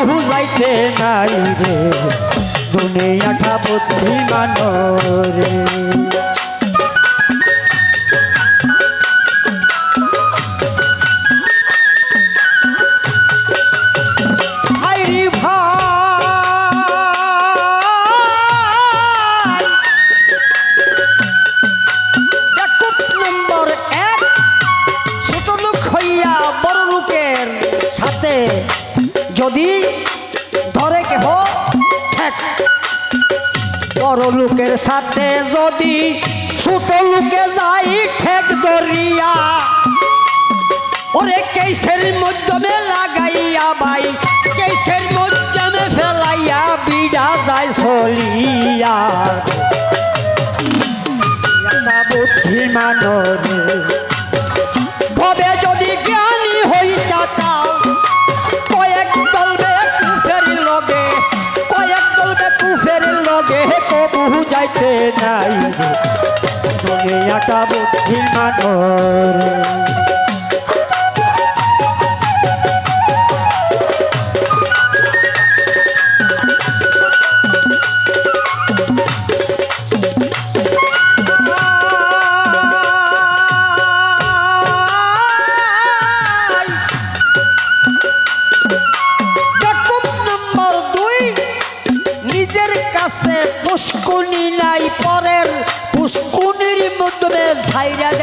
কবু যাইতে নাই রে দুনিয়াটা বুদ্ধিমান রে বড় লোকের সাথে যদি ছোট লোকে যাই ঠেক ধরিয়া, ওরে কেসের মধ্যমে লাগাইয়া বাই, কেসের মধ্যমে ফেলাইয়া বিড়া যায় চলিয়া এটা যাইতে নাই তুমি দুনিয়াটা বুদ্ধিমান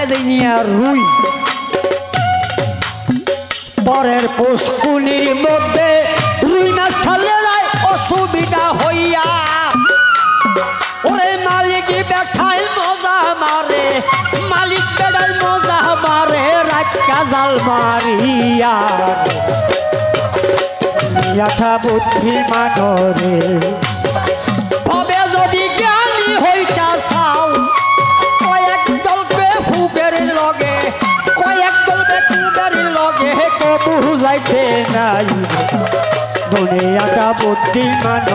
ছাইরা দে নিয়া রুই। পরের পুষ্কুনির মধ্যে রুই মাছ ছাড়লে অসুবিধা হইয়া। ওরে মালিক বেঠাই মজা মারে, মালিক বেড়াই মজা মারে রাখা জাল মারিয়া। দুনিয়াটা বুদ্ধিমান রে যদি জ্ঞানী হইতা কবু যাইতে নাই। দুনিয়াটা বুদ্ধিমান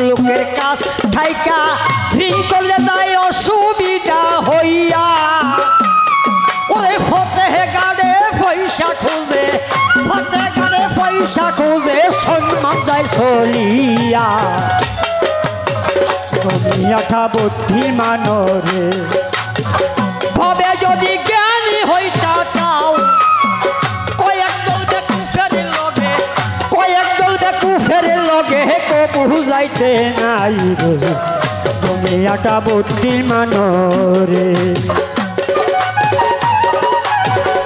লোকের কাছ থাইকা ঋণ করলে তাই অসুবিধা হইয়া। ওরে ফতে গাড়ে পয়সা খুঁজে ফতে গাড়ে পয়সা খুঁজে সম্মান যায় চলিয়া। দুনিয়াটা বুদ্ধিমান রে। ভবে যদি জ্ঞানী হইতা লগে কবু যাইতে নাই রে। দুনিয়াটা বুদ্ধিমান রে ভাইরে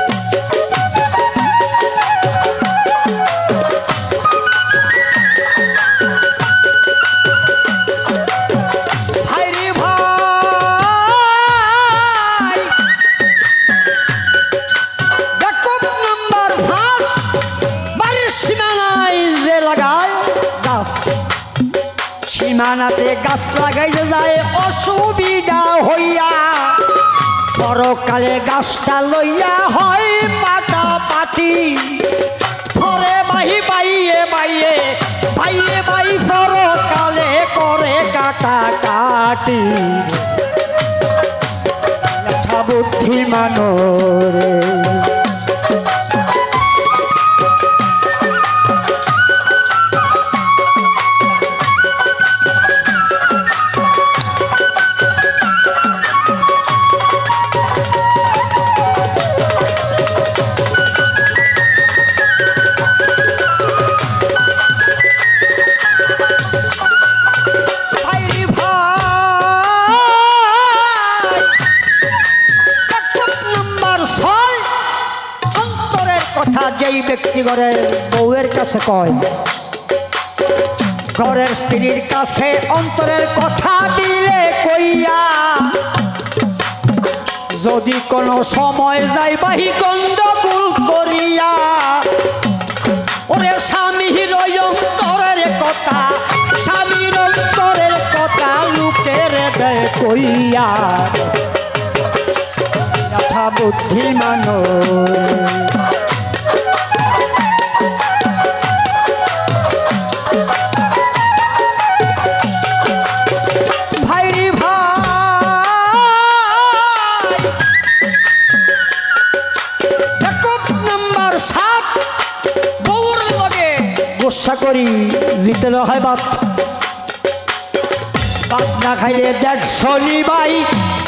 সীমানাতে গাছ লাগাইতে যায়, অসুবিধা হইয়া। পরকালে গাছটা লইয়া হয় পাটা পাটি ফরে বাহি বাইয়ে বাইয়ে বাইয়ে বাই পরকালে করে কাটা কাটি। বুদ্ধি ভাইরি ব্যক্তি ঘরের বউয়ের কাছে কয়, ঘরের স্ত্রীর কাছে অন্তরের কথা দিলে কইয়া, যদি কোনো সময় যাই বাহি গণ্ডগোল করিয়া, ওরে স্বামীর ওই অন্তরের কথা, স্বামীর অন্তরের কথা লুকের দেয় কইয়া বুদ্ধিমান করি, জিতে হয় বাত বাত না খাইলে দেখ শনি ভাই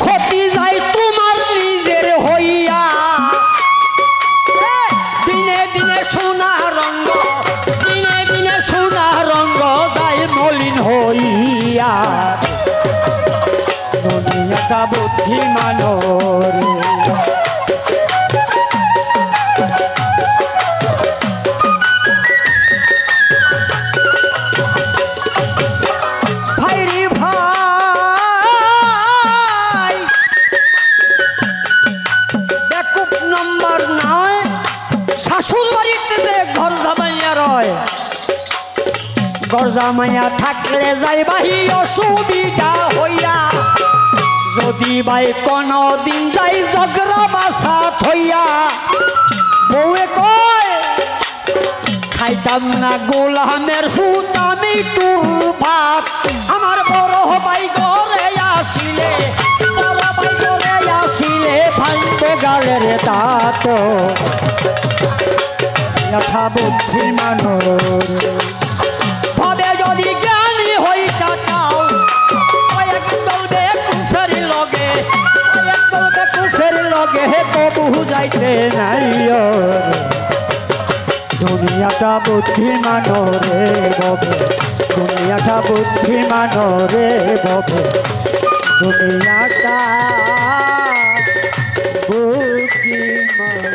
ক্ষতি যায় তোমার নিজের হইয়া। দিনে দিনে সোনা রঙ্গ, দিনে দিনে সোনা রঙ্গ যায় মলিন হইয়া। বুদ্ধিমানোর জামাইয়া থাকলে যাই বাহি অসুবিধা হইয়া। যদি বাই কোনো দিন যাই ঝগড়া বাসা থইয়া। বউয়ে কয়, খাইতাম না গোলামের ফুত তোর ভাত। আমার বড় ভাই ঘরে আসিলে, বড় ভাই ঘরে আসিলে, ভাঙব গালের দাঁত। যথা বুদ্ধি মানোর কুফের লগে কবু যাইতে নাই। দুনিয়াটা বুদ্ধিমান রে ববে, দুনিয়াটা বুদ্ধিমান রে ববে দুনিয়াটা বুদ্ধিমান